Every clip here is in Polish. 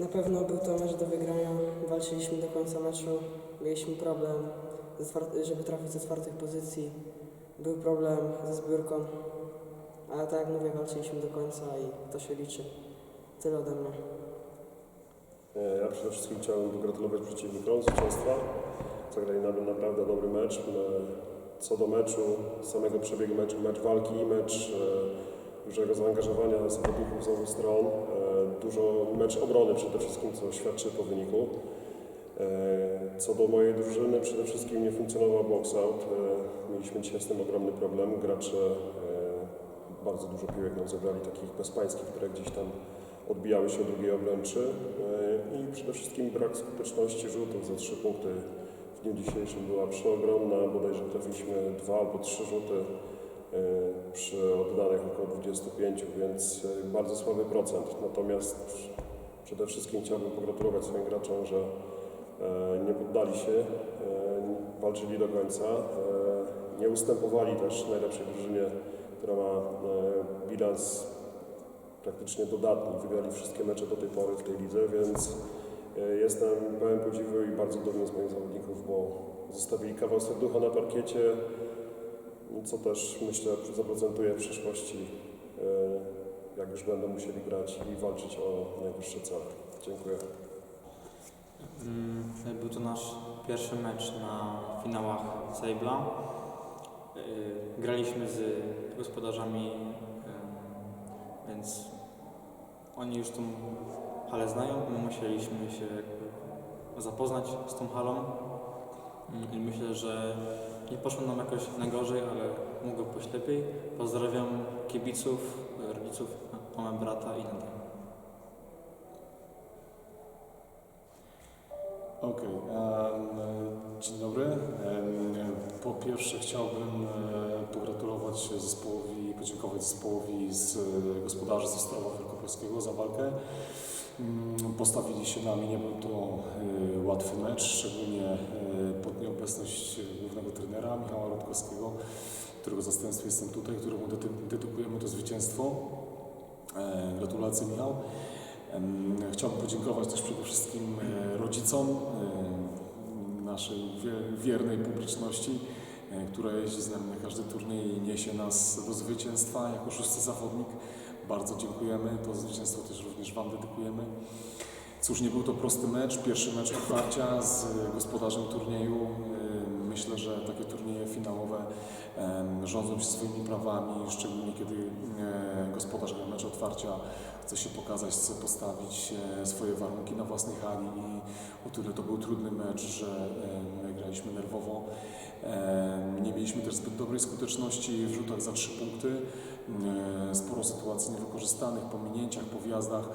Na pewno był to mecz do wygrania. Walczyliśmy do końca meczu. Mieliśmy problem, żeby trafić ze czwartych pozycji. Był problem ze zbiórką. Ale tak jak mówię, walczyliśmy do końca i to się liczy. Tyle ode mnie. E, Ja przede wszystkim chciałem pogratulować przeciwnikom zwycięstwa. Zagrali naprawdę dobry mecz. E, Co do meczu, samego przebiegu meczu, mecz walki, mecz e, dużego zaangażowania zawodników z obu stron, dużo mecz obrony przede wszystkim, co świadczy po wyniku. E, Co do mojej drużyny, przede wszystkim nie funkcjonował box-out. E, Mieliśmy dzisiaj z tym ogromny problem. Gracze e, bardzo dużo piłek nam zagrali, takich bezpańskich, które gdzieś tam odbijały się od drugiej obręczy i przede wszystkim brak skuteczności rzutów za trzy punkty w dniu dzisiejszym była przeogromna, bodajże trafiliśmy dwa albo trzy rzuty przy oddanych około 25, więc e, bardzo słaby procent. Natomiast przede wszystkim chciałbym pogratulować swoim graczom, że e, nie poddali się, e, walczyli do końca, e, nie ustępowali też najlepszej drużynie, która ma bilans praktycznie dodatni. Wygrali wszystkie mecze do tej pory w tej lidze, więc jestem pełen podziwu i bardzo dumny z moich zawodników, bo zostawili kawał serducha na parkiecie, co też myślę zaprocentuje w przyszłości, e, jak już będą musieli grać i walczyć o najwyższe cele. Dziękuję. Mm, Był to nasz pierwszy mecz na finałach Sabla. Y, Graliśmy z gospodarzami, więc oni już tą halę znają. My musieliśmy się zapoznać z tą halą Mm, i myślę, że nie poszło nam jakoś najgorzej, ale mogło pójść lepiej. Pozdrawiam kibiców, rodziców, mamę, brata i Nadę. Okej, em, dzień dobry. Po pierwsze chciałbym e, pogratulować zespołowi i podziękować zespołowi z e, gospodarzy ze Ostrowa Wielkopolskiego za walkę. Mm, Postawili się nami, nie był to e, łatwy mecz, szczególnie pod nieobecność trenera Michała Rodkowskiego, którego zastępstwie jestem tutaj, któremu dedy- dedykujemy to zwycięstwo. E, Gratulacje Michał. Chciałbym podziękować też przede wszystkim e, rodzicom e, naszej wie- wiernej publiczności, która jeździ z nami na każdy turniej i niesie nas do zwycięstwa jako szósty zawodnik. Bardzo dziękujemy. To zwycięstwo też również Wam dedykujemy. Cóż, nie był to prosty mecz. Pierwszy mecz otwarcia z gospodarzem turnieju. Myślę, że takie turnieje finałowe rządzą się swoimi prawami, szczególnie kiedy e, gospodarz gra mecz otwarcia chce się pokazać, chce postawić e, swoje warunki na własnej hali i o tyle to był trudny mecz, że e, my graliśmy nerwowo. Nie mieliśmy też zbyt dobrej skuteczności w rzutach za trzy punkty. Sporo sytuacji niewykorzystanych, po minięciach, po wjazdach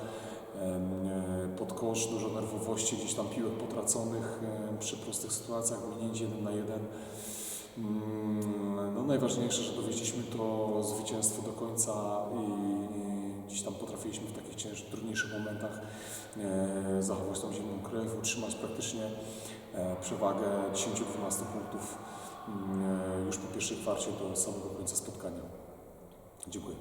pod kosz, dużo nerwowości, gdzieś tam piłek potraconych e, przy prostych sytuacjach, minięć jeden na jeden. Mm, No najważniejsze, że dowieźliśmy to zwycięstwo do końca i, gdzieś tam potrafiliśmy w takich cięż, trudniejszych momentach e, zachować tą zimną krew, utrzymać praktycznie e, przewagę 10-12 punktów mm, e, już po pierwszej kwarcie do samego końca spotkania. Dziękuję.